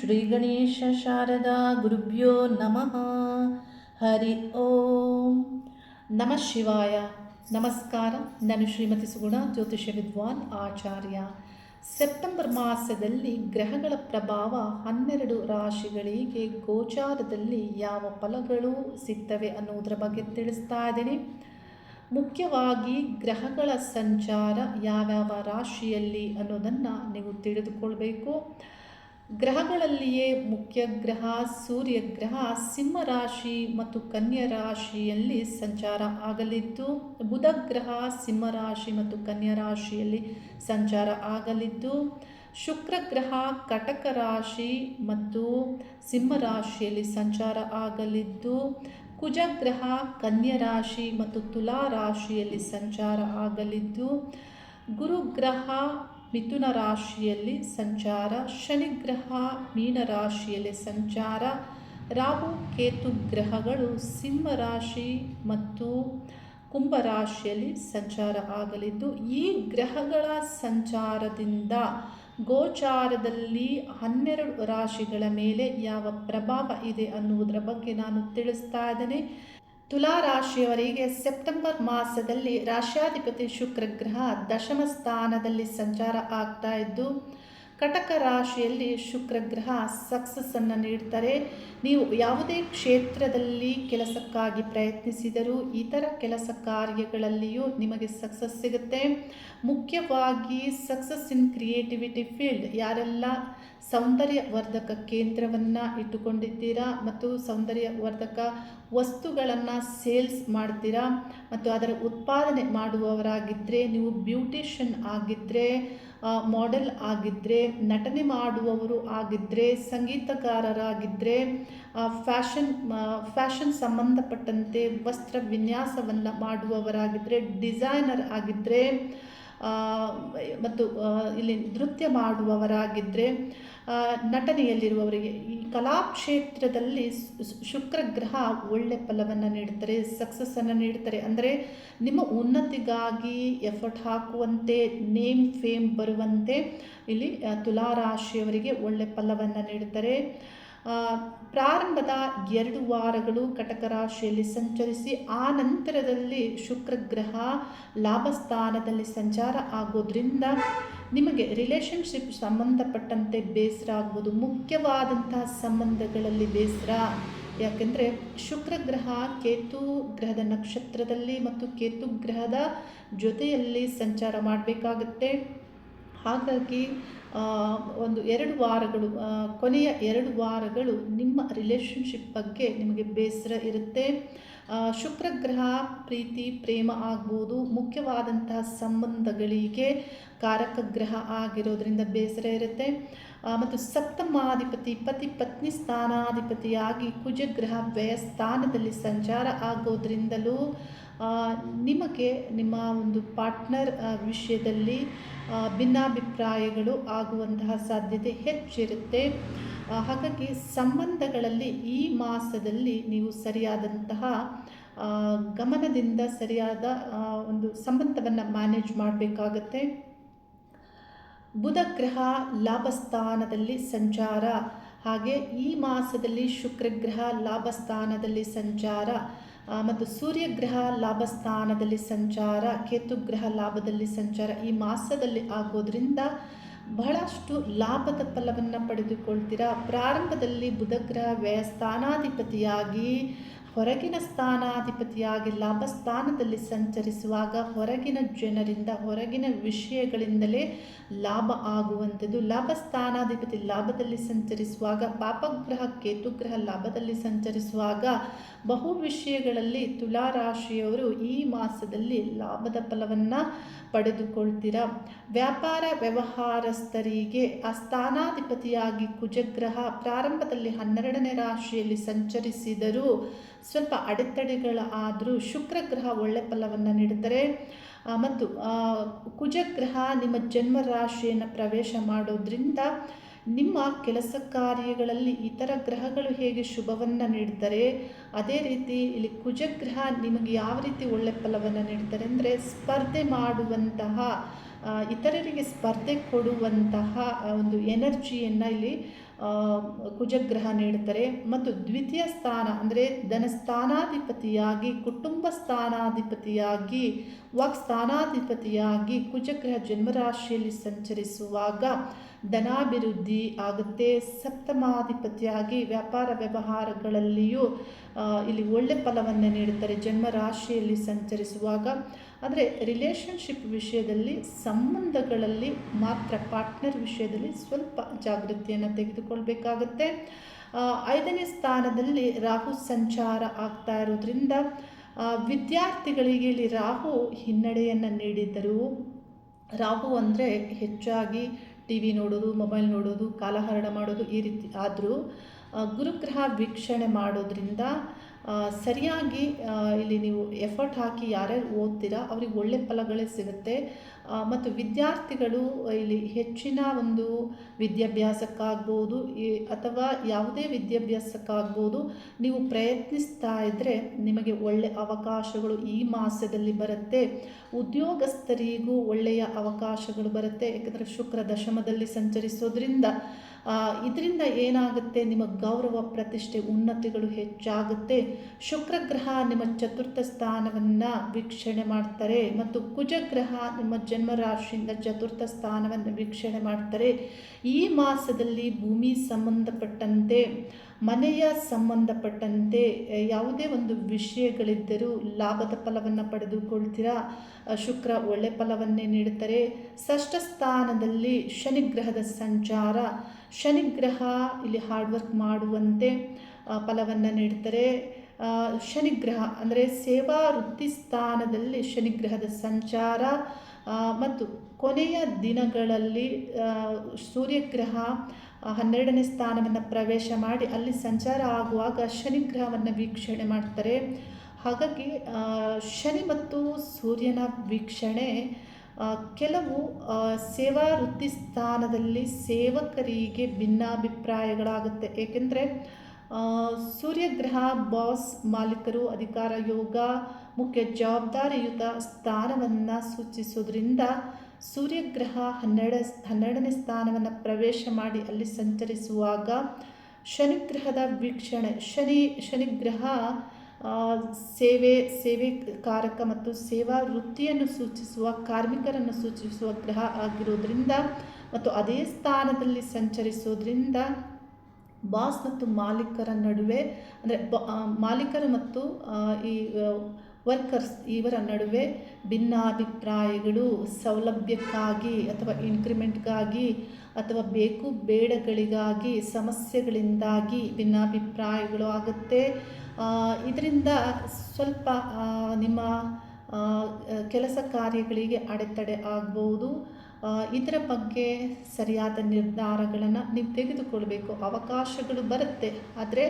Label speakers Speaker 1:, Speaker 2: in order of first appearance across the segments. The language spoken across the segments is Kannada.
Speaker 1: ಶ್ರೀ ಗಣೇಶ ಶಾರದಾ ಗುರುಭ್ಯೋ ನಮಃ ಹರಿ ಓಂ ನಮಃ ಶಿವಾಯ ನಮಸ್ಕಾರ ನಾನು ಶ್ರೀಮತಿ ಸುಗುಣ ಜ್ಯೋತಿಷ್ಯ ವಿದ್ವಾನ್ ಆಚಾರ್ಯ. ಸೆಪ್ಟೆಂಬರ್ ಮಾಸದಲ್ಲಿ ಗ್ರಹಗಳ ಪ್ರಭಾವ ಹನ್ನೆರಡು ರಾಶಿಗಳಿಗೆ ಗೋಚಾರದಲ್ಲಿ ಯಾವ ಫಲಗಳು ಸಿಗ್ತವೆ ಅನ್ನೋದರ ಬಗ್ಗೆ ತಿಳಿಸ್ತಾ ಇದ್ದೀನಿ. ಮುಖ್ಯವಾಗಿ ಗ್ರಹಗಳ ಸಂಚಾರ ಯಾವ್ಯಾವ ರಾಶಿಯಲ್ಲಿ ಅನ್ನೋದನ್ನು ನೀವು ತಿಳಿದುಕೊಳ್ಬೇಕು. ಗ್ರಹಗಳಲ್ಲಿಯೇ ಮುಖ್ಯ ಗ್ರಹ, ಸೂರ್ಯ ಗ್ರಹ, ಸಿಂಹ ರಾಶಿ ಮತ್ತು ಕನ್ಯಾ ರಾಶಿಯಲ್ಲಿ ಸಂಚಾರ ಆಗಲಿದ್ದು, ಬುಧ ಗ್ರಹ, ಸಿಂಹ ರಾಶಿ ಮತ್ತು ಕನ್ಯಾ ರಾಶಿಯಲ್ಲಿ ಸಂಚಾರ ಆಗಲಿದ್ದು, ಶುಕ್ರ ಗ್ರಹ, ಕಟಕ ರಾಶಿ ಮತ್ತು ಸಿಂಹ ರಾಶಿಯಲ್ಲಿ ಸಂಚಾರ ಆಗಲಿದ್ದು ಕುಜಗ್ರಹ ರಾಶಿ ಮತ್ತು ತುಲಾ ರಾಶಿಯಲ್ಲಿ ಸಂಚಾರ ಆಗಲಿದ್ದು, ಗುರುಗ್ರಹ ಮಿಥುನ ರಾಶಿಯಲ್ಲಿ ಸಂಚಾರ, ಶನಿಗ್ರಹ ಮೀನ ರಾಶಿಯಲ್ಲಿ ಸಂಚಾರ, ರಾಹು ಕೇತು ಗ್ರಹಗಳು ಸಿಂಹ ರಾಶಿ ಮತ್ತು ಕುಂಭ ರಾಶಿಯಲ್ಲಿ ಸಂಚಾರ ಆಗಲಿದ್ದು, ಈ ಗ್ರಹಗಳ ಸಂಚಾರದಿಂದ ಗೋಚಾರದಲ್ಲಿ ಹನ್ನೆರಡು ರಾಶಿಗಳ ಮೇಲೆ ಯಾವ ಪ್ರಭಾವ ಇದೆ ಅನ್ನುವುದರ ಬಗ್ಗೆ ನಾನು ತಿಳಿಸ್ತಾ ಇದ್ದೇನೆ. ತುಲಾ ರಾಶಿಯವರಿಗೆ ಸೆಪ್ಟೆಂಬರ್ ಮಾಸದಲ್ಲಿ ರಾಶ್ಯಾಧಿಪತಿ ಶುಕ್ರ ಗ್ರಹ ದಶಮ ಸ್ಥಾನದಲ್ಲಿ ಸಂಚಾರ ಆಗ್ತಾ ಇದ್ದು ಕಟಕ ರಾಶಿಯಲ್ಲಿ ಶುಕ್ರ ಗ್ರಹ ಸಕ್ಸಸ್ಸನ್ನು ನೀಡ್ತಾರೆ. ನೀವು ಯಾವುದೇ ಕ್ಷೇತ್ರದಲ್ಲಿ ಕೆಲಸಕ್ಕಾಗಿ ಪ್ರಯತ್ನಿಸಿದರೂ ಇತರ ಕೆಲಸ ಕಾರ್ಯಗಳಲ್ಲಿಯೂ ನಿಮಗೆ ಸಕ್ಸಸ್ ಸಿಗುತ್ತೆ. ಮುಖ್ಯವಾಗಿ ಸಕ್ಸಸ್ ಇನ್ ಕ್ರಿಯೇಟಿವಿಟಿ ಫೀಲ್ಡ್ ಯಾರೆಲ್ಲ ಸೌಂದರ್ಯವರ್ಧಕ ಕೇಂದ್ರವನ್ನು ಇಟ್ಟುಕೊಂಡಿದ್ದೀರಾ ಮತ್ತು ಸೌಂದರ್ಯವರ್ಧಕ ವಸ್ತುಗಳನ್ನು ಸೇಲ್ಸ್ ಮಾಡ್ತೀರಾ? ಮತ್ತು ಅದರ ಉತ್ಪಾದನೆ ಮಾಡುವವರಾಗಿದ್ದರೆ ನೀವು ಬ್ಯೂಟಿಷನ್ ಆಗಿದ್ದರೆ ಮಾಡೆಲ್ ಆಗಿದ್ದರೆ ನಟನೆ ಮಾಡುವವರು ಆಗಿದ್ದರೆ ಸಂಗೀತಗಾರರಾಗಿದ್ದರೆ ಫ್ಯಾಷನ್ ಫ್ಯಾಷನ್ ಸಂಬಂಧಪಟ್ಟಂತೆ ವಸ್ತ್ರ ವಿನ್ಯಾಸವನ್ನು ಮಾಡುವವರಾಗಿದ್ದರೆ ಡಿಸೈನರ್ ಆಗಿದ್ದರೆ ಮತ್ತು ಇಲ್ಲಿ ನೃತ್ಯ ಮಾಡುವವರಾಗಿದ್ದರೆ ನಟನೆಯಲ್ಲಿರುವವರಿಗೆ ಈ ಕಲಾಕ್ಷೇತ್ರದಲ್ಲಿ ಶುಕ್ರ ಗ್ರಹ ಒಳ್ಳೆ ಫಲವನ್ನು ನೀಡ್ತಾರೆ ಸಕ್ಸಸ್ಸನ್ನು ನೀಡ್ತಾರೆ ಅಂದರೆ ನಿಮ್ಮ ಉನ್ನತಿಗಾಗಿ ಎಫರ್ಟ್ ಹಾಕುವಂತೆ ನೇಮ್ ಫೇಮ್ ಬರುವಂತೆ ಇಲ್ಲಿ ತುಲಾರಾಶಿಯವರಿಗೆ ಒಳ್ಳೆ ಫಲವನ್ನು ನೀಡ್ತಾರೆ ಪ್ರಾರಂಭದ ಎರಡು ವಾರಗಳು ಕಟಕ ರಾಶಿಯಲ್ಲಿ ಸಂಚರಿಸಿ, ಆ ನಂತರದಲ್ಲಿ ಶುಕ್ರಗ್ರಹ ಲಾಭಸ್ಥಾನದಲ್ಲಿ ಸಂಚಾರ ಆಗೋದ್ರಿಂದ ನಿಮಗೆ ರಿಲೇಷನ್ಶಿಪ್ ಸಂಬಂಧಪಟ್ಟಂತೆ ಬೇಸರ ಆಗ್ಬೋದು. ಮುಖ್ಯವಾದಂತಹ ಸಂಬಂಧಗಳಲ್ಲಿ ಬೇಸರ. ಯಾಕೆಂದರೆ ಶುಕ್ರ ಗ್ರಹ ಕೇತು ಗ್ರಹದ ನಕ್ಷತ್ರದಲ್ಲಿ ಮತ್ತು ಕೇತು ಗ್ರಹದ ಜೊತೆಯಲ್ಲಿ ಸಂಚಾರ ಮಾಡಬೇಕಾಗತ್ತೆ. ಹಾಗಾಗಿ ಒಂದು ಎರಡು ವಾರಗಳು ಕೊನೆಯ ಎರಡು ವಾರಗಳು ನಿಮ್ಮ ರಿಲೇಷನ್ಶಿಪ್ ಬಗ್ಗೆ ನಿಮಗೆ ಬೇಸರ ಇರುತ್ತೆ. ಶುಕ್ರ ಗ್ರಹ ಪ್ರೀತಿ, ಪ್ರೇಮ ಆಗ್ಬೋದು. ಮುಖ್ಯವಾದಂತಹ ಸಂಬಂಧಗಳಿಗೆ ಕಾರಕ ಗ್ರಹ ಆಗಿರೋದ್ರಿಂದ ಬೇಸರ ಇರುತ್ತೆ. ಮತ್ತು ಸಪ್ತಮಾಧಿಪತಿ, ಪತಿ, ಪತ್ನಿ ಸ್ಥಾನಾಧಿಪತಿಯಾಗಿ ಕುಜಗ್ರಹ ವ್ಯಯ ಸ್ಥಾನದಲ್ಲಿ ಸಂಚಾರ ಆಗೋದ್ರಿಂದಲೂ ನಿಮಗೆ ನಿಮ್ಮ ಒಂದು ಪಾರ್ಟ್ನರ್ ವಿಷಯದಲ್ಲಿ ಭಿನ್ನಾಭಿಪ್ರಾಯಗಳು ಆಗುವಂತಹ ಸಾಧ್ಯತೆ ಹೆಚ್ಚಿರುತ್ತೆ. ಹಾಗಾಗಿ ಸಂಬಂಧಗಳಲ್ಲಿ ಈ ಮಾಸದಲ್ಲಿ ನೀವು ಸರಿಯಾದಂತಹ ಗಮನದಿಂದ ಸರಿಯಾದ ಒಂದು ಸಂಬಂಧವನ್ನು ಮ್ಯಾನೇಜ್ ಮಾಡಬೇಕಾಗತ್ತೆ. ಬುಧ ಗ್ರಹ ಲಾಭಸ್ಥಾನದಲ್ಲಿ ಸಂಚಾರ, ಹಾಗೆ ಈ ಮಾಸದಲ್ಲಿ ಶುಕ್ರಗ್ರಹ ಲಾಭಸ್ಥಾನದಲ್ಲಿ ಸಂಚಾರ ಮತ್ತು ಸೂರ್ಯಗ್ರಹ ಲಾಭಸ್ಥಾನದಲ್ಲಿ ಸಂಚಾರ, ಕೇತುಗ್ರಹ ಲಾಭದಲ್ಲಿ ಸಂಚಾರ ಈ ಮಾಸದಲ್ಲಿ ಆಗೋದ್ರಿಂದ ಬಹಳಷ್ಟು ಲಾಭದ ಫಲವನ್ನು ಪಡೆದುಕೊಳ್ತೀರಾ? ಪ್ರಾರಂಭದಲ್ಲಿ ಬುಧಗ್ರಹ ವ್ಯಯಸ್ಥಾನಾಧಿಪತಿಯಾಗಿ ಹೊರಗಿನ ಸ್ಥಾನಾಧಿಪತಿಯಾಗಿ ಲಾಭಸ್ಥಾನದಲ್ಲಿ ಸಂಚರಿಸುವಾಗ ಹೊರಗಿನ ಜನರಿಂದ, ಹೊರಗಿನ ವಿಷಯಗಳಿಂದಲೇ ಲಾಭ ಆಗುವಂಥದ್ದು. ಲಾಭ ಸ್ಥಾನಾಧಿಪತಿ ಲಾಭದಲ್ಲಿ ಸಂಚರಿಸುವಾಗ, ಪಾಪಗ್ರಹ, ಕೇತುಗ್ರಹ ಲಾಭದಲ್ಲಿ ಸಂಚರಿಸುವಾಗ ಬಹು ವಿಷಯಗಳಲ್ಲಿ ತುಲಾರಾಶಿಯವರು ಈ ಮಾಸದಲ್ಲಿ ಲಾಭದ ಫಲವನ್ನು ಪಡೆದುಕೊಳ್ತೀರ? ವ್ಯಾಪಾರ ವ್ಯವಹಾರಸ್ಥರಿಗೆ ಆ ಸ್ಥಾನಾಧಿಪತಿಯಾಗಿ ಕುಜಗ್ರಹ ಪ್ರಾರಂಭದಲ್ಲಿ ಹನ್ನೆರಡನೇ ರಾಶಿಯಲ್ಲಿ ಸಂಚರಿಸಿದರೂ ಸ್ವಲ್ಪ ಅಡೆತಡೆಗಳ ಆದರೂ ಶುಕ್ರ ಗ್ರಹ ಒಳ್ಳೆ ಫಲವನ್ನು ನೀಡುತ್ತಾರೆ. ಮತ್ತು ಕುಜಗ್ರಹ ನಿಮ್ಮ ಜನ್ಮ ರಾಶಿಯನ್ನು ಪ್ರವೇಶ ಮಾಡೋದ್ರಿಂದ ನಿಮ್ಮ ಕೆಲಸ ಕಾರ್ಯಗಳಲ್ಲಿ ಇತರ ಗ್ರಹಗಳು ಹೇಗೆ ಶುಭವನ್ನು ನೀಡ್ತಾರೆ ಅದೇ ರೀತಿ ಇಲ್ಲಿ ಕುಜಗ್ರಹ ನಿಮಗೆ ಯಾವ ರೀತಿ ಒಳ್ಳೆ ಫಲವನ್ನು ನೀಡ್ತಾರೆ ಅಂದರೆ ಸ್ಪರ್ಧೆ ಮಾಡುವಂತಹ ಇತರರಿಗೆ ಸ್ಪರ್ಧೆ ಕೊಡುವಂತಹ ಒಂದು ಎನರ್ಜಿಯನ್ನು ಇಲ್ಲಿ ಕುಜಗ್ರಹ ನೀಡುತ್ತಾರೆ. ಮತ್ತು ದ್ವಿತೀಯ ಸ್ಥಾನ ಅಂದರೆ ಧನಸ್ಥಾನಾಧಿಪತಿಯಾಗಿ, ಕುಟುಂಬ ಸ್ಥಾನಾಧಿಪತಿಯಾಗಿ ವಾಕ್ ಸ್ಥಾನಾಧಿಪತಿಯಾಗಿ ಕುಜಗ್ರಹ ಜನ್ಮರಾಶಿಯಲ್ಲಿ ಸಂಚರಿಸುವಾಗ ಧನಾಭಿವೃದ್ಧಿ ಆಗುತ್ತೆ. ಸಪ್ತಮಾಧಿಪತಿಯಾಗಿ ವ್ಯಾಪಾರ ವ್ಯವಹಾರಗಳಲ್ಲಿಯೂ ಇಲ್ಲಿ ಒಳ್ಳೆ ಫಲವನ್ನು ನೀಡುತ್ತಾರೆ. ಜನ್ಮರಾಶಿಯಲ್ಲಿ ಸಂಚರಿಸುವಾಗ ಆದರೆ ರಿಲೇಷನ್ಶಿಪ್ ವಿಷಯದಲ್ಲಿ, ಸಂಬಂಧಗಳಲ್ಲಿ ಮಾತ್ರ ಪಾರ್ಟ್ನರ್ ವಿಷಯದಲ್ಲಿ ಸ್ವಲ್ಪ ಜಾಗೃತಿಯನ್ನು ತೆಗೆದುಕೊಳ್ಬೇಕಾಗತ್ತೆ. ಐದನೇ ಸ್ಥಾನದಲ್ಲಿ ರಾಹು ಸಂಚಾರ ಆಗ್ತಾ ಇರೋದ್ರಿಂದ ವಿದ್ಯಾರ್ಥಿಗಳಿಗೆ ಇಲ್ಲಿ ರಾಹು ಹಿನ್ನಡೆಯನ್ನು ನೀಡಿದ್ದರು. ರಾಹು ಅಂದರೆ ಹೆಚ್ಚಾಗಿ ಟಿ ವಿ ನೋಡೋದು ಮೊಬೈಲ್ ನೋಡೋದು, ಕಾಲಹರಣ ಮಾಡೋದು ಈ ರೀತಿ ಆದರೂ ಗುರುಗ್ರಹ ವೀಕ್ಷಣೆ ಮಾಡೋದ್ರಿಂದ ಸರಿಯಾಗಿ ಇಲ್ಲಿ ನೀವು ಎಫರ್ಟ್ ಹಾಕಿ ಯಾರ್ಯಾರು ಓದ್ತೀರಾ ಅವ್ರಿಗೆ ಒಳ್ಳೆ ಫಲಗಳೇ ಸಿಗುತ್ತೆ. ಮತ್ತು ವಿದ್ಯಾರ್ಥಿಗಳು ಇಲ್ಲಿ ಹೆಚ್ಚಿನ ಒಂದು ವಿದ್ಯಾಭ್ಯಾಸಕ್ಕಾಗ್ಬೋದು ಅಥವಾ ಯಾವುದೇ ವಿದ್ಯಾಭ್ಯಾಸಕ್ಕಾಗ್ಬೋದು, ನೀವು ಪ್ರಯತ್ನಿಸ್ತಾ ಇದ್ದರೆ ನಿಮಗೆ ಒಳ್ಳೆಯ ಅವಕಾಶಗಳು ಈ ಮಾಸದಲ್ಲಿ ಬರುತ್ತೆ. ಉದ್ಯೋಗಸ್ಥರಿಗೂ ಒಳ್ಳೆಯ ಅವಕಾಶಗಳು ಬರುತ್ತೆ, ಯಾಕಂದರೆ ಶುಕ್ರ ದಶಮದಲ್ಲಿ ಸಂಚರಿಸೋದ್ರಿಂದ. ಇದರಿಂದ ಏನಾಗುತ್ತೆ, ನಿಮ್ಮ ಗೌರವ, ಪ್ರತಿಷ್ಠೆ, ಉನ್ನತಿಗಳು ಹೆಚ್ಚಾಗುತ್ತೆ. ಶುಕ್ರ ಗ್ರಹ ನಿಮ್ಮ ಚತುರ್ಥ ಸ್ಥಾನವನ್ನು ವೀಕ್ಷಣೆ ಮಾಡ್ತಾರೆ, ಮತ್ತು ಕುಜಗ್ರಹ ನಿಮ್ಮ ಜನ್ಮ ರಾಶಿಯಿಂದ ಚತುರ್ಥ ಸ್ಥಾನವನ್ನು ವೀಕ್ಷಣೆ ಮಾಡ್ತಾರೆ. ಈ ಮಾಸದಲ್ಲಿ ಭೂಮಿ ಸಂಬಂಧಪಟ್ಟಂತೆ, ಮನೆಯ ಸಂಬಂಧಪಟ್ಟಂತೆ ಯಾವುದೇ ಒಂದು ವಿಷಯಗಳಿದ್ದರೂ ಲಾಭದ ಫಲವನ್ನು ಪಡೆದುಕೊಳ್ತೀರಾ? ಶುಕ್ರ ಒಳ್ಳೆ ಫಲವನ್ನೇ ನೀಡುತ್ತಾರೆ. ಷಷ್ಠ ಸ್ಥಾನದಲ್ಲಿ ಶನಿಗ್ರಹದ ಸಂಚಾರ. ಶನಿಗ್ರಹ ಇಲ್ಲಿ ಹಾರ್ಡ್ ವರ್ಕ್ ಮಾಡುವಂತೆ ಫಲವನ್ನು ನೀಡ್ತಾರೆ. ಶನಿಗ್ರಹ ಅಂದರೆ ಸೇವಾ ವೃತ್ತಿ ಸ್ಥಾನದಲ್ಲಿ ಶನಿಗ್ರಹದ ಸಂಚಾರ. ಮತ್ತು ಕೊನೆಯ ದಿನಗಳಲ್ಲಿ ಸೂರ್ಯಗ್ರಹ ಹನ್ನೆರಡನೇ ಸ್ಥಾನವನ್ನು ಪ್ರವೇಶ ಮಾಡಿ ಅಲ್ಲಿ ಸಂಚಾರ ಆಗುವಾಗ ಶನಿಗ್ರಹವನ್ನು ವೀಕ್ಷಣೆ ಮಾಡ್ತಾರೆ. ಹಾಗಾಗಿ ಶನಿ ಮತ್ತು ಸೂರ್ಯನ ವೀಕ್ಷಣೆ ಕೆಲವು ಸೇವಾ ವೃತ್ತಿ ಸ್ಥಾನದಲ್ಲಿ ಸೇವಕರಿಗೆ ಭಿನ್ನಾಭಿಪ್ರಾಯಗಳಾಗುತ್ತೆ. ಏಕೆಂದರೆ ಸೂರ್ಯಗ್ರಹ, ಬಾಸ್, ಮಾಲೀಕರು, ಅಧಿಕಾರ ಯೋಗ ಮುಖ್ಯ ಜವಾಬ್ದಾರಿಯುತ ಸ್ಥಾನವನ್ನು ಸೂಚಿಸೋದ್ರಿಂದ ಸೂರ್ಯಗ್ರಹ ಹನ್ನೆರಡ ಹನ್ನೆರಡನೇ ಸ್ಥಾನವನ್ನು ಪ್ರವೇಶ ಮಾಡಿ ಅಲ್ಲಿ ಸಂಚರಿಸುವಾಗ ಶನಿಗ್ರಹದ ವೀಕ್ಷಣೆ, ಶನಿ, ಶನಿಗ್ರಹ ಸೇವೆ ಸೇವೆ ಕಾರಕ ಮತ್ತು ಸೇವಾ ವೃತ್ತಿಯನ್ನು ಸೂಚಿಸುವ, ಕಾರ್ಮಿಕರನ್ನು ಸೂಚಿಸುವ ಗ್ರಹ ಆಗಿರೋದ್ರಿಂದ ಮತ್ತು ಅದೇ ಸ್ಥಾನದಲ್ಲಿ ಸಂಚರಿಸೋದ್ರಿಂದ ಬಾಸ್ ಮತ್ತು ಮಾಲೀಕರ ನಡುವೆ ಅಂದರೆ ಮಾಲೀಕರು ಮತ್ತು ಈ ವರ್ಕರ್ಸ್ ಇವರ ನಡುವೆ ಭಿನ್ನಾಭಿಪ್ರಾಯಗಳು ಸೌಲಭ್ಯಕ್ಕಾಗಿ ಅಥವಾ ಇನ್ಕ್ರಿಮೆಂಟ್ಗಾಗಿ ಅಥವಾ ಬೇಕು ಬೇಡಗಳಿಗಾಗಿ, ಸಮಸ್ಯೆಗಳಿಂದಾಗಿ ಭಿನ್ನಾಭಿಪ್ರಾಯಗಳು ಆಗುತ್ತೆ. ಇದರಿಂದ ಸ್ವಲ್ಪ ನಿಮ್ಮ ಕೆಲಸ ಕಾರ್ಯಗಳಿಗೆ ಅಡೆತಡೆ ಆಗ್ಬೋದು. ಇದರ ಬಗ್ಗೆ ಸರಿಯಾದ ನಿರ್ಧಾರಗಳನ್ನು ನೀವು ತೆಗೆದುಕೊಳ್ಬೇಕು. ಅವಕಾಶಗಳು ಬರುತ್ತೆ. ಆದರೆ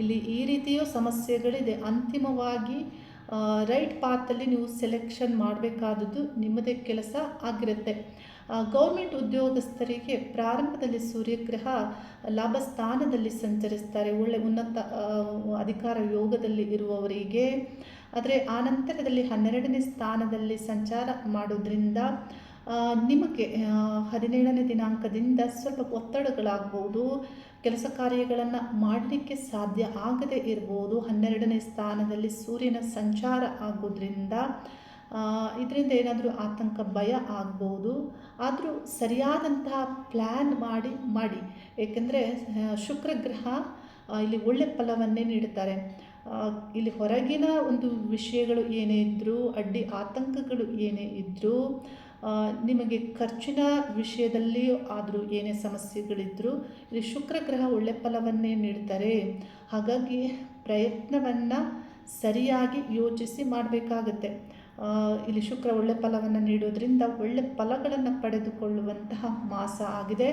Speaker 1: ಇಲ್ಲಿ ಈ ರೀತಿಯೂ ಸಮಸ್ಯೆಗಳಿದೆ. ಅಂತಿಮವಾಗಿ ರೈಟ್ ಪಾತಲ್ಲಿ ನೀವು ಸೆಲೆಕ್ಷನ್ ಮಾಡಬೇಕಾದದ್ದು ನಿಮ್ಮದೇ ಕೆಲಸ ಆಗಿರುತ್ತೆ. ಗೌರ್ಮೆಂಟ್ ಉದ್ಯೋಗಸ್ಥರಿಗೆ ಪ್ರಾರಂಭದಲ್ಲಿ ಸೂರ್ಯಗ್ರಹ ಲಾಭ ಸ್ಥಾನದಲ್ಲಿ ಸಂಚರಿಸ್ತಾರೆ. ಒಳ್ಳೆ ಉನ್ನತ ಅಧಿಕಾರ ಯೋಗದಲ್ಲಿ ಇರುವವರಿಗೆ. ಆದರೆ ಆನಂತರದಲ್ಲಿ ಹನ್ನೆರಡನೇ ಸ್ಥಾನದಲ್ಲಿ ಸಂಚಾರ ಮಾಡೋದ್ರಿಂದ ನಿಮಗೆ ಹದಿನೇಳನೇ ದಿನಾಂಕದಿಂದ ಸ್ವಲ್ಪ ಒತ್ತಡಗಳಾಗ್ಬೋದು, ಕೆಲಸ ಕಾರ್ಯಗಳನ್ನು ಮಾಡಲಿಕ್ಕೆ ಸಾಧ್ಯ ಆಗದೇ ಇರ್ಬೋದು, ಹನ್ನೆರಡನೇ ಸ್ಥಾನದಲ್ಲಿ ಸೂರ್ಯನ ಸಂಚಾರ ಆಗೋದ್ರಿಂದ ಇದರಿಂದ ಏನಾದರೂ ಆತಂಕ, ಭಯ ಆಗ್ಬೋದು. ಆದರೂ ಸರಿಯಾದಂತಹ ಪ್ಲ್ಯಾನ್ ಮಾಡಿ ಮಾಡಿ. ಏಕೆಂದರೆ ಶುಕ್ರ ಗ್ರಹ ಇಲ್ಲಿ ಒಳ್ಳೆ ಫಲವನ್ನೇ ನೀಡುತ್ತಾರೆ. ಇಲ್ಲಿ ಹೊರಗಿನ ಒಂದು ವಿಷಯಗಳು ಏನೇ ಇದ್ದರೂ ಅಡ್ಡಿ ಆತಂಕಗಳು ಏನೇ ಇದ್ದರೂ ನಿಮಗೆ ಖರ್ಚಿನ ವಿಷಯದಲ್ಲಿ ಆದರೂ ಏನೇ ಸಮಸ್ಯೆಗಳಿದ್ದರೂ ಇಲ್ಲಿ ಶುಕ್ರ ಗ್ರಹ ಒಳ್ಳೆ ಫಲವನ್ನೇ ನೀಡ್ತಾರೆ. ಹಾಗಾಗಿ ಪ್ರಯತ್ನವನ್ನು ಸರಿಯಾಗಿ ಯೋಚಿಸಿ ಮಾಡಬೇಕಾಗತ್ತೆ. ಇಲ್ಲಿ ಶುಕ್ರ ಒಳ್ಳೆ ಫಲವನ್ನು ನೀಡೋದ್ರಿಂದ ಒಳ್ಳೆ ಫಲಗಳನ್ನು ಪಡೆದುಕೊಳ್ಳುವಂತಹ ಮಾಸ ಆಗಿದೆ.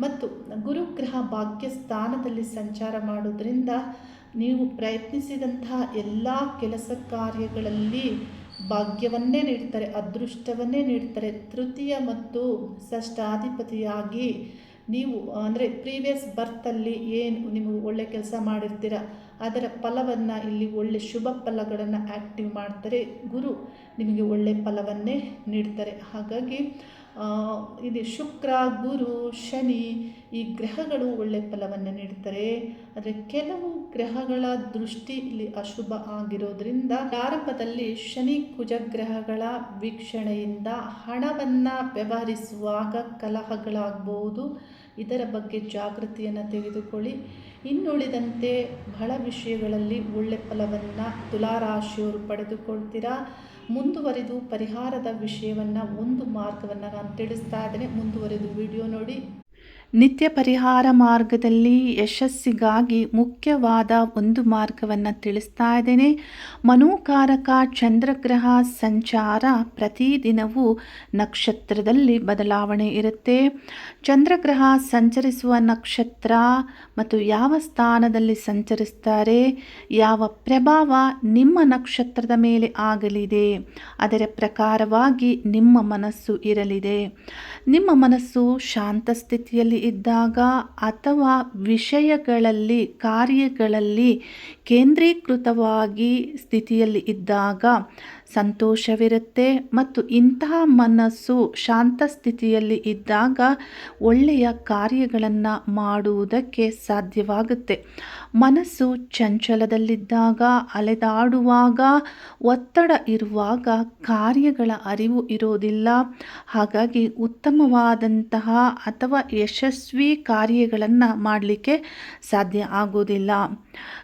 Speaker 1: ಮತ್ತು ಗುರುಗ್ರಹ ಭಾಗ್ಯ ಸ್ಥಾನದಲ್ಲಿ ಸಂಚಾರ ಮಾಡೋದ್ರಿಂದ ನೀವು ಪ್ರಯತ್ನಿಸಿದಂತಹ ಎಲ್ಲ ಕೆಲಸ ಕಾರ್ಯಗಳಲ್ಲಿ ಭಾಗ್ಯವನ್ನೇ ನೀಡ್ತಾರೆ, ಅದೃಷ್ಟವನ್ನೇ ನೀಡ್ತಾರೆ. ತೃತೀಯ ಮತ್ತು ಷಷ್ಠಾಧಿಪತಿಯಾಗಿ ನೀವು, ಅಂದರೆ ಪ್ರೀವಿಯಸ್ ಬರ್ತಲ್ಲಿ ಏನು ನಿಮಗೆ ಒಳ್ಳೆ ಕೆಲಸ ಮಾಡಿರ್ತೀರ, ಅದರ ಫಲವನ್ನು ಇಲ್ಲಿ ಒಳ್ಳೆ ಶುಭ ಫಲಗಳನ್ನು ಆ್ಯಕ್ಟಿವ್ ಮಾಡ್ತಾರೆ. ಗುರು ನಿಮಗೆ ಒಳ್ಳೆ ಫಲವನ್ನೇ ನೀಡ್ತಾರೆ. ಹಾಗಾಗಿ ಇಲ್ಲಿ ಶುಕ್ರ, ಗುರು, ಶನಿ ಈ ಗ್ರಹಗಳು ಒಳ್ಳೆ ಫಲವನ್ನು ನೀಡ್ತಾರೆ. ಆದರೆ ಕೆಲವು ಗ್ರಹಗಳ ದೃಷ್ಟಿ ಇಲ್ಲಿ ಅಶುಭ ಆಗಿರೋದ್ರಿಂದ ಪ್ರಾರಂಭದಲ್ಲಿ ಶನಿ ಕುಜ ಗ್ರಹಗಳ ವೀಕ್ಷಣೆಯಿಂದ ಹಣವನ್ನು ವ್ಯವಹರಿಸುವಾಗ ಕಲಹಗಳಾಗಬಹುದು ಇದರ ಬಗ್ಗೆ ಜಾಗೃತಿಯನ್ನು ತೆಗೆದುಕೊಳ್ಳಿ. ಇನ್ನುಳಿದಂತೆ ಬಹಳ ವಿಷಯಗಳಲ್ಲಿ ಒಳ್ಳೆ ಫಲವನ್ನು ತುಲಾರಾಶಿಯವರು ಪಡೆದುಕೊಳ್ತೀರಾ? ಮುಂದುವರಿದು ಪರಿಹಾರದ ವಿಷಯವನ್ನು ಒಂದು ಮಾರ್ಗವನ್ನು ನಾನು ತಿಳಿಸ್ತಾ ಇದ್ದೇನೆ. ಮುಂದುವರೆದು ವಿಡಿಯೋ ನೋಡಿ. ನಿತ್ಯ ಪರಿಹಾರ ಮಾರ್ಗದಲ್ಲಿ ಯಶಸ್ಸಿಗಾಗಿ ಮುಖ್ಯವಾದ ಒಂದು ಮಾರ್ಗವನ್ನು ತಿಳಿಸ್ತಾ ಇದ್ದೇನೆ. ಮನೋಕಾರಕ ಚಂದ್ರಗ್ರಹ ಸಂಚಾರ ಪ್ರತಿದಿನವೂ ನಕ್ಷತ್ರದಲ್ಲಿ ಬದಲಾವಣೆ ಇರುತ್ತೆ. ಚಂದ್ರಗ್ರಹ ಸಂಚರಿಸುವ ನಕ್ಷತ್ರ ಮತ್ತು ಯಾವ ಸ್ಥಾನದಲ್ಲಿ ಸಂಚರಿಸ್ತಾರೆ, ಯಾವ ಪ್ರಭಾವ ನಿಮ್ಮ ನಕ್ಷತ್ರದ ಮೇಲೆ ಆಗಲಿದೆ, ಅದರ ಪ್ರಕಾರವಾಗಿ ನಿಮ್ಮ ಮನಸ್ಸು ಇರಲಿದೆ. ನಿಮ್ಮ ಮನಸ್ಸು ಶಾಂತ ಸ್ಥಿತಿಯಲ್ಲಿ ಇದ್ದಾಗ ಅಥವಾ ವಿಷಯಗಳಲ್ಲಿ ಕಾರ್ಯಗಳಲ್ಲಿ ಕೇಂದ್ರೀಕೃತವಾಗಿ ಸ್ಥಿತಿಯಲ್ಲಿ ಇದ್ದಾಗ ಸಂತೋಷವಿರುತ್ತೆ ಮತ್ತು ಇಂತಹ ಮನಸ್ಸು ಶಾಂತ ಸ್ಥಿತಿಯಲ್ಲಿ ಇದ್ದಾಗ ಒಳ್ಳೆಯ ಕಾರ್ಯಗಳನ್ನು ಮಾಡುವುದಕ್ಕೆ ಸಾಧ್ಯವಾಗುತ್ತೆ. ಮನಸ್ಸು ಚಂಚಲದಲ್ಲಿದ್ದಾಗ, ಅಲೆದಾಡುವಾಗ, ಒತ್ತಡ ಇರುವಾಗ ಕಾರ್ಯಗಳ ಅರಿವು ಇರೋದಿಲ್ಲ. ಹಾಗಾಗಿ ಉತ್ತಮವಾದಂತಹ ಅಥವಾ ಯಶಸ್ವಿ ಕಾರ್ಯಗಳನ್ನು ಮಾಡಲಿಕ್ಕೆ ಸಾಧ್ಯ ಆಗೋದಿಲ್ಲ.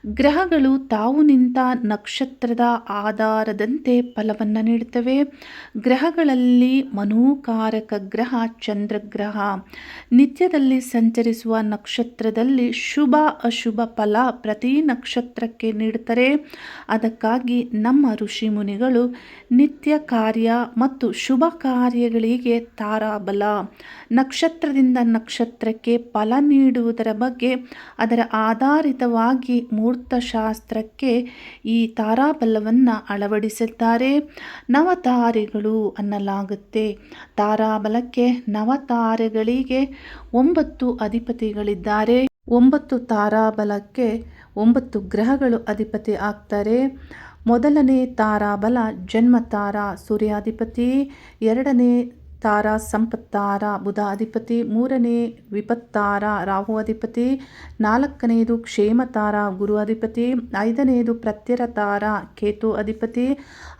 Speaker 1: ಗ್ರಹಗಳು ತಾವು ನಿಂತ ನಕ್ಷತ್ರದ ಆಧಾರದಂತೆ ಫಲವನ್ನು ನೀಡುತ್ತವೆ. ಗ್ರಹಗಳಲ್ಲಿ ಮನೋಕಾರಕ ಗ್ರಹ, ಚಂದ್ರಗ್ರಹ. ನಿತ್ಯದಲ್ಲಿ ಸಂಚರಿಸುವ ನಕ್ಷತ್ರದಲ್ಲಿ ಶುಭ, ಅಶುಭ ಫಲ ಪ್ರತಿ ನಕ್ಷತ್ರಕ್ಕೆ ನೀಡುತ್ತಾರೆ ಅದಕ್ಕಾಗಿ ನಮ್ಮ ಋಷಿ ಮುನಿಗಳು ನಿತ್ಯ ಕಾರ್ಯ ಮತ್ತು ಶುಭ ಕಾರ್ಯಗಳಿಗೆ ತಾರಾಬಲ. ನಕ್ಷತ್ರದಿಂದ ನಕ್ಷತ್ರಕ್ಕೆ ಫಲ ನೀಡುವುದರ ಬಗ್ಗೆ ಅದರ ಆಧಾರಿತವಾಗಿ ಮೂರ್ತಶಾಸ್ತ್ರಕ್ಕೆ ಈ ತಾರಾಬಲವನ್ನು ಅಳವಡಿಸಿದ್ದಾರೆ. ನವತಾರೆಗಳು ಅನ್ನಲಾಗುತ್ತೆ. ತಾರಾಬಲಕ್ಕೆ ನವತಾರೆಗಳಿಗೆ ಒಂಬತ್ತು ಅಧಿಪತಿಗಳಿದ್ದಾರೆ. ಒಂಬತ್ತು ತಾರಾಬಲಕ್ಕೆ ಒಂಬತ್ತು ಗ್ರಹಗಳು ಅಧಿಪತಿ ಆಗ್ತಾರೆ. ಮೊದಲನೇ ತಾರಾಬಲ ಜನ್ಮತಾರ ಸೂರ್ಯಾಧಿಪತಿ, ಎರಡನೇ ತಾರ ಸಂಪತ್ತಾರ ಬುಧ ಅಧಿಪತಿ ಮೂರನೇ ವಿಪತ್ತಾರ ರಾಹು ಅಧಿಪತಿ ನಾಲ್ಕನೆಯದು ಕ್ಷೇಮತಾರ ಗುರು ಅಧಿಪತಿ ಐದನೆಯದು ಪ್ರತ್ಯರತಾರ ಕೇತು ಅಧಿಪತಿ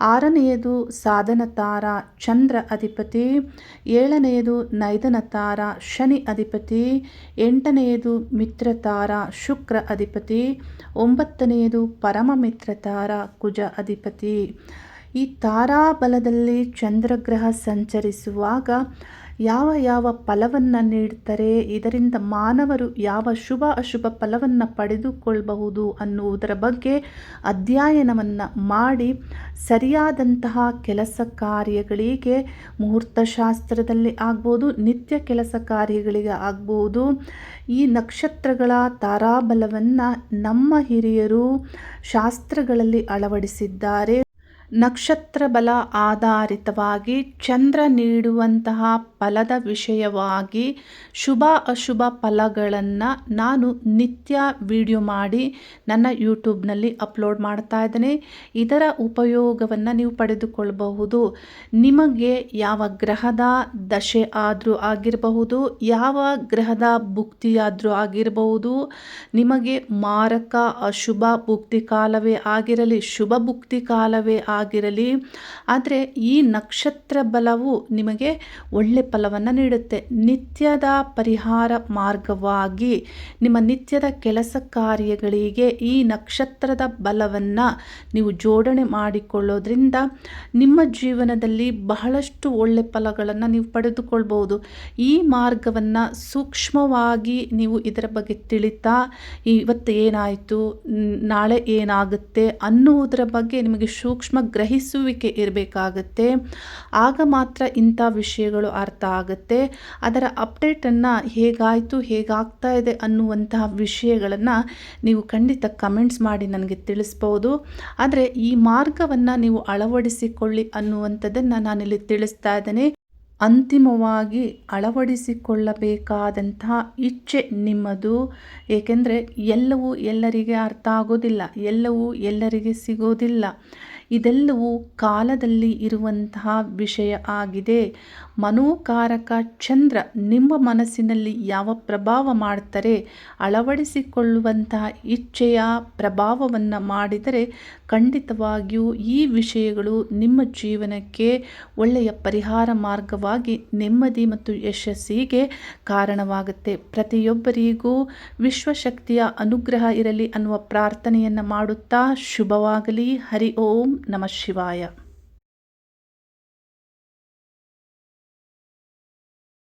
Speaker 1: ಆರನೆಯದು ಸಾಧನ ತಾರ ಚಂದ್ರ ಅಧಿಪತಿ ಏಳನೆಯದು ನೈದನತಾರ ಶನಿ ಅಧಿಪತಿ ಎಂಟನೆಯದು ಮಿತ್ರತಾರ ಶುಕ್ರ ಅಧಿಪತಿ ಒಂಬತ್ತನೆಯದು ಪರಮ ಮಿತ್ರತಾರ ಕುಜ ಅಧಿಪತಿ ಈ ತಾರಾಬಲದಲ್ಲಿ ಚಂದ್ರಗ್ರಹ ಸಂಚರಿಸುವಾಗ ಯಾವ ಯಾವ ಫಲವನ್ನು ನೀಡ್ತಾರೆ, ಇದರಿಂದ ಮಾನವರು ಯಾವ ಶುಭ ಅಶುಭ ಫಲವನ್ನು ಪಡೆದುಕೊಳ್ಳಬಹುದು ಅನ್ನುವುದರ ಬಗ್ಗೆ ಅಧ್ಯಯನವನ್ನು ಮಾಡಿ ಸರಿಯಾದಂತಹ ಕೆಲಸ ಕಾರ್ಯಗಳಿಗೆ, ಮುಹೂರ್ತಶಾಸ್ತ್ರದಲ್ಲಿ ಆಗ್ಬೋದು, ನಿತ್ಯ ಕೆಲಸ ಕಾರ್ಯಗಳಿಗೆ ಆಗ್ಬೋದು, ಈ ನಕ್ಷತ್ರಗಳ ತಾರಾಬಲವನ್ನು ನಮ್ಮ ಹಿರಿಯರು ಶಾಸ್ತ್ರಗಳಲ್ಲಿ ಅಳವಡಿಸಿದ್ದಾರೆ. ನಕ್ಷತ್ರ ಬಲ ಆಧಾರಿತವಾಗಿ ಚಂದ್ರ ನೀಡುವಂತಹ ಫಲದ ವಿಷಯವಾಗಿ ಶುಭ ಅಶುಭ ಫಲಗಳನ್ನು ನಾನು ನಿತ್ಯ ವಿಡಿಯೋ ಮಾಡಿ ನನ್ನ ಯೂಟ್ಯೂಬ್ನಲ್ಲಿ ಅಪ್ಲೋಡ್ ಮಾಡ್ತಾ ಇದ್ದೇನೆ. ಇದರ ಉಪಯೋಗವನ್ನು ನೀವು ಪಡೆದುಕೊಳ್ಳಬಹುದು ನಿಮಗೆ ಯಾವ ಗ್ರಹದ ದಶೆ ಆದರೂ ಆಗಿರಬಹುದು, ಯಾವ ಗ್ರಹದ ಭುಕ್ತಿಯಾದರೂ ಆಗಿರಬಹುದು, ನಿಮಗೆ ಮಾರಕ ಅಶುಭ ಭುಕ್ತಿ ಕಾಲವೇ ಆಗಿರಲಿ, ಶುಭ ಭುಕ್ತಿ ಕಾಲವೇ ಆಗಿರಲಿ, ಆದರೆ ಈ ನಕ್ಷತ್ರ ಬಲವು ನಿಮಗೆ ಒಳ್ಳೆ ಫಲವನ್ನು ನೀಡುತ್ತೆ. ನಿತ್ಯದ ಪರಿಹಾರ ಮಾರ್ಗವಾಗಿ ನಿಮ್ಮ ನಿತ್ಯದ ಕೆಲಸ ಕಾರ್ಯಗಳಿಗೆ ಈ ನಕ್ಷತ್ರದ ಬಲವನ್ನು ನೀವು ಜೋಡಣೆ ಮಾಡಿಕೊಳ್ಳೋದ್ರಿಂದ ನಿಮ್ಮ ಜೀವನದಲ್ಲಿ ಬಹಳಷ್ಟು ಒಳ್ಳೆ ಫಲಗಳನ್ನು ನೀವು ಪಡೆದುಕೊಳ್ಬೋದು ಈ ಮಾರ್ಗವನ್ನು ಸೂಕ್ಷ್ಮವಾಗಿ ನೀವು ಇದರ ಬಗ್ಗೆ ತಿಳಿತಾ, ಇವತ್ತು ಏನಾಯಿತು? ನಾಳೆ ಏನಾಗುತ್ತೆ? ಅನ್ನುವುದರ ಬಗ್ಗೆ ನಿಮಗೆ ಸೂಕ್ಷ್ಮ ಗ್ರಹಿಸುವಿಕೆ ಇರಬೇಕಾಗತ್ತೆ. ಆಗ ಮಾತ್ರ ಇಂಥ ವಿಷಯಗಳು ಅರ್ಥ ಆಗುತ್ತೆ ಅದರ ಅಪ್ಡೇಟನ್ನು ಹೇಗಾಯಿತು, ಹೇಗಾಗ್ತಾ ಇದೆ ಅನ್ನುವಂತಹ ವಿಷಯಗಳನ್ನು ನೀವು ಖಂಡಿತ ಕಮೆಂಟ್ಸ್ ಮಾಡಿ ನನಗೆ ತಿಳಿಸ್ಬೋದು. ಆದರೆ ಈ ಮಾರ್ಗವನ್ನು ನೀವು ಅಳವಡಿಸಿಕೊಳ್ಳಿ ಅನ್ನುವಂಥದ್ದನ್ನು ನಾನಿಲ್ಲಿ ತಿಳಿಸ್ತಾ ಇದ್ದೇನೆ. ಅಂತಿಮವಾಗಿ ಅಳವಡಿಸಿಕೊಳ್ಳಬೇಕಾದಂತಹ ಇಚ್ಛೆ ನಿಮ್ಮದು. ಏಕೆಂದರೆ ಎಲ್ಲವೂ ಎಲ್ಲರಿಗೆ ಅರ್ಥ ಆಗೋದಿಲ್ಲ. ಎಲ್ಲವೂ ಎಲ್ಲರಿಗೆ ಸಿಗೋದಿಲ್ಲ. ಇದೆಲ್ಲವೂ ಕಾಲದಲ್ಲಿ ಇರುವಂತಹ ವಿಷಯ ಆಗಿದೆ. ಮನೋಕಾರಕ ಚಂದ್ರ ನಿಮ್ಮ ಮನಸ್ಸಿನಲ್ಲಿ ಯಾವ ಪ್ರಭಾವ ಮಾಡ್ತಾರೆ, ಅಳವಡಿಸಿಕೊಳ್ಳುವಂತಹ ಇಚ್ಛೆಯ ಪ್ರಭಾವವನ್ನು ಮಾಡಿದರೆ ಖಂಡಿತವಾಗಿಯೂ ಈ ವಿಷಯಗಳು ನಿಮ್ಮ ಜೀವನಕ್ಕೆ ಒಳ್ಳೆಯ ಪರಿಹಾರ ಮಾರ್ಗವಾಗಿ ನೆಮ್ಮದಿ ಮತ್ತು ಯಶಸ್ಸಿಗೆ ಕಾರಣವಾಗುತ್ತೆ. ಪ್ರತಿಯೊಬ್ಬರಿಗೂ ವಿಶ್ವಶಕ್ತಿಯ ಅನುಗ್ರಹ ಇರಲಿ ಅನ್ನುವ ಪ್ರಾರ್ಥನೆಯನ್ನು ಮಾಡುತ್ತಾ ಶುಭವಾಗಲಿ. ಹರಿ ಓಂ. ನಮಃ ಶಿವಾಯ